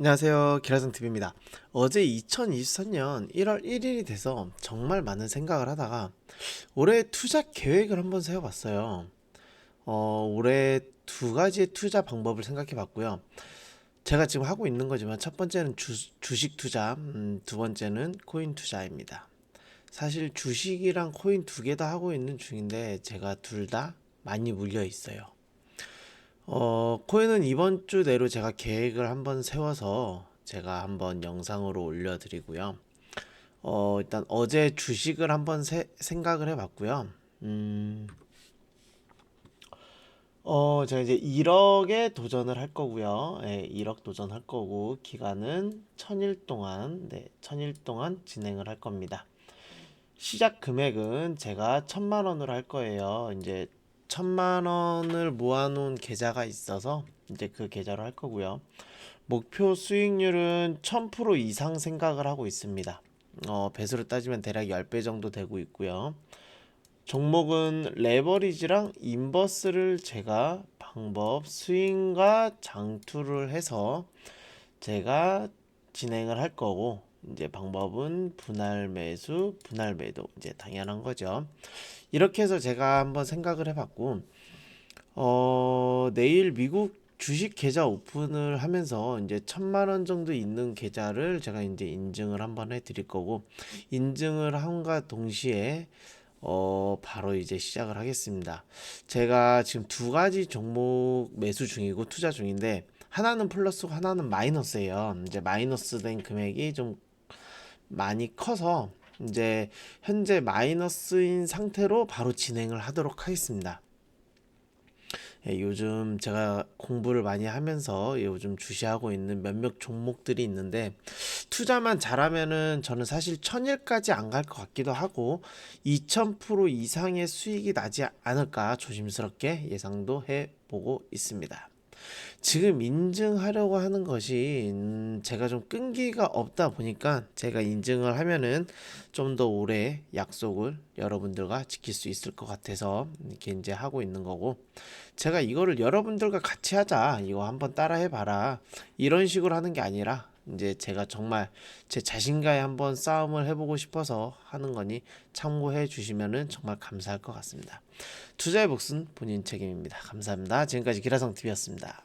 안녕하세요. 기라성TV입니다. 어제 2023년 1월 1일이 돼서 정말 많은 생각을 하다가 올해 투자 계획을 한번 세워봤어요. 어, 올해 두 가지의 투자 방법을 생각해 봤고요. 제가 지금 하고 있는 거지만 첫 번째는 주, 주식 투자, 음, 두 번째는 코인 투자입니다. 사실 주식이랑 코인 두 개 다 하고 있는 중인데 제가 둘 다 많이 물려 있어요. 어, 코인은 이번 주 내로 제가 계획을 한번 세워서 제가 한번 영상으로 올려드리고요. 어, 일단 어제 주식을 한번 세- 생각을 해봤고요. 음, 어, 제가 이제 1억에 도전을 할 거고요. 예, 1억 도전할 거고, 기간은 1000일 동안, 네, 1000일 동안 진행을 할 겁니다. 시작 금액은 제가 천만 원으로 할 거예요. 이제 천만 원을 모아놓은 계좌가 있어서 이제 그 계좌로 할 거고요. 목표 수익률은 1000% 이상 생각을 하고 있습니다. 어, 배수로 따지면 대략 10배 정도 되고 있고요. 종목은 레버리지랑 인버스를 제가 방법 스윙과 장투를 해서 제가 진행을 할 거고 이제 방법은 분할 매수, 분할 매도 이제 당연한 거죠. 이렇게 해서 제가 한번 생각을 해봤고 어, 내일 미국 주식 계좌 오픈을 하면서 이제 천만 원 정도 있는 계좌를 제가 이제 인증을 한번 해 드릴 거고 인증을 함과 동시에 어, 바로 이제 시작을 하겠습니다. 제가 지금 두 가지 종목 매수 중이고 투자 중인데 하나는 플러스고 하나는 마이너스예요. 이제 마이너스 된 금액이 좀 많이 커서 이제 현재 마이너스인 상태로 바로 진행을 하도록 하겠습니다. 예, 요즘 제가 공부를 많이 하면서 요즘 주시하고 있는 몇몇 종목들이 있는데 투자만 잘하면은 저는 사실 천일까지 안 갈 것 같기도 하고 2000% 이상의 수익이 나지 않을까 조심스럽게 예상도 해보고 있습니다. 지금 인증하려고 하는 것이 음, 제가 좀 끈기가 없다 보니까 제가 인증을 하면은 좀 더 오래 약속을 여러분들과 지킬 수 있을 것 같아서 이렇게 이제 하고 있는 거고 제가 이거를 여러분들과 같이 하자 이거 한번 따라 해 봐라 이런 식으로 하는 게 아니라 이제 제가 정말 제 자신과의 한번 싸움을 해보고 싶어서 하는 거니 참고해 주시면은 정말 감사할 것 같습니다. 투자의 몫은 본인 책임입니다. 감사합니다. 지금까지 기라성 TV였습니다.